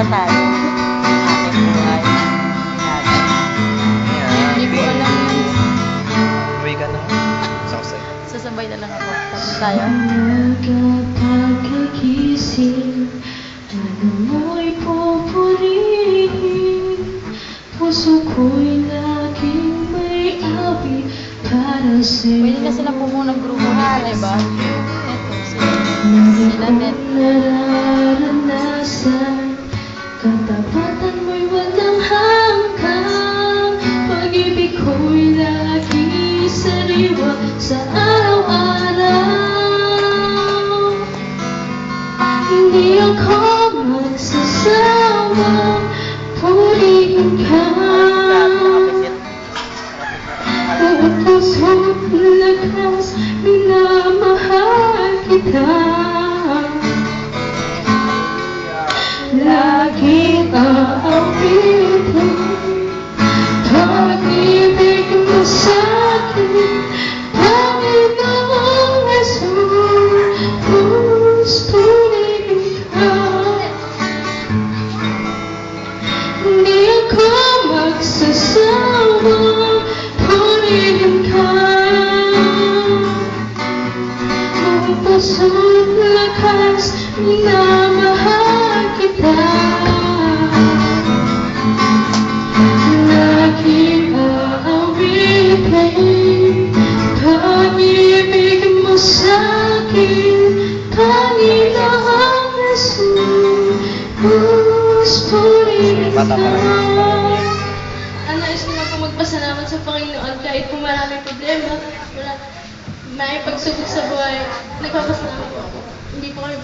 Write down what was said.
Maganda tayo. Ating buhay. Hindi ko alam yun. Uwi ka na. Sausay. Sasabay na lang ako. Tapos tayo. Puso ko'y laging may awit para sa'yo Pwede na sila pumunang grupo nila, diba? Ito, sila. Sila net. Sa araw-araw Hindi ako magsasawang purihin ka. Bawat puso't lakas, minamahal kita lakas Minamahal kita. Lagi aawitin Pag-ibig mo sa'kin Panginoong Jesus Purihin ka ang nais ko lang po magpasalamat sa Panginoon kahit po maraming problema, wala, may pagsubok sa buhay, nagpapasalamat po ako. Hindi po God.